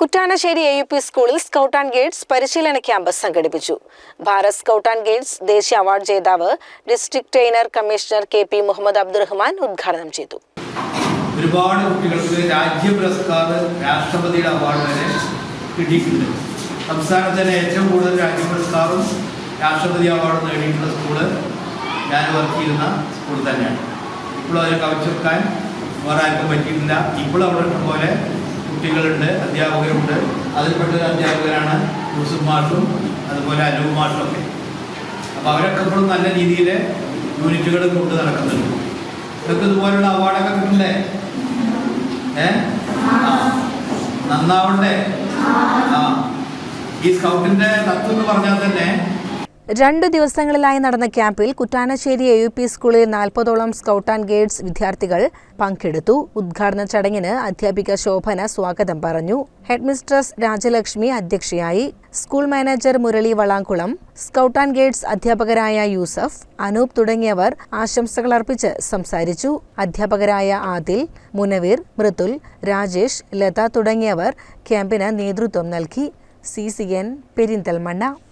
Kuttanassery A U P സ്കൂളിൽ scout and guides പരിശീലന camp സംഘടിപ്പിച്ചു. ഭാരത് സ്കൗട്ട് ആൻഡ് ഗൈഡ്സ് ദേശീയ അവാർഡ് ജേതാവ് district trainer commissioner K P Muhammad Abdurahman ഉദ്ഘാടനം ചെയ്തു. ഒരുപാട് കുട്ടികൾക്ക് രാജ്യ പുരസ്കാർ രാഷ്ട്രപതിയുടെ അവാർഡ് വരെ കിട്ടിയിട്ടുണ്ട്. സംസ്ഥാനത്ത് തന്നെ ഏറ്റവും കൂടുതൽ രാജ്യ പുരസ്കാറും രാഷ്ട്രപതി അവാർഡും നേടിയിട്ടുള്ള സ്കൂൾ ഞാൻ വർക്ക് ചെയ്യുന്ന സ്കൂൾ തന്നെയാണ്. ഇപ്പോഴും അതിനെ കവച്ചെടുക്കാൻ വേറെ ആർക്കും പറ്റിയിട്ടില്ല. ഇപ്പോഴും അവിടെ ഇഷ്ടംപോലെ കുട്ടികളുണ്ട് അധ്യാപകരുണ്ട്. അതിൽപ്പെട്ട അധ്യാപകരാണ് യൂസുഫ് മാഷും അതുപോലെ അനൂപ് മാഷും ഒക്കെ. അപ്പോൾ അവരൊക്കെ ഇപ്പോഴും നല്ല രീതിയിൽ യൂണിറ്റുകൾ കൊണ്ട് നടക്കുന്നുണ്ട്. ഇതൊക്കെ ഇതുപോലുള്ള അവാർഡൊക്കെ കിട്ടില്ലേ ഏ. നന്നാവണ്ടേ? ആ. ഈ സ്കൗട്ടിന്റെ തത്വം എന്ന് പറഞ്ഞാൽ തന്നെ രണ്ടു ദിവസങ്ങളിലായി നടന്ന ക്യാമ്പിൽ കുറ്റാനശ്ശേരി എ യു പി സ്കൂളിൽ നാൽപ്പതോളം സ്കൗട്ട് ആൻഡ് ഗൈഡ്സ് വിദ്യാർത്ഥികൾ പങ്കെടുത്തു. ഉദ്ഘാടന ചടങ്ങിന് അധ്യാപിക ശോഭന സ്വാഗതം പറഞ്ഞു. ഹെഡ്മിസ്ട്രസ് രാജലക്ഷ്മി അധ്യക്ഷയായി. School manager Murali Valankulam scout and guides അധ്യാപകരായ യൂസഫ് അനൂപ് തുടങ്ങിയവർ ആശംസകൾ അർപ്പിച്ച് സംസാരിച്ചു. അധ്യാപകരായ ആദിൽ മുനവീർ മൃതുൽ രാജേഷ് ലത തുടങ്ങിയവർ ക്യാമ്പിന് നേതൃത്വം നൽകി. C C N Perinthalmanna.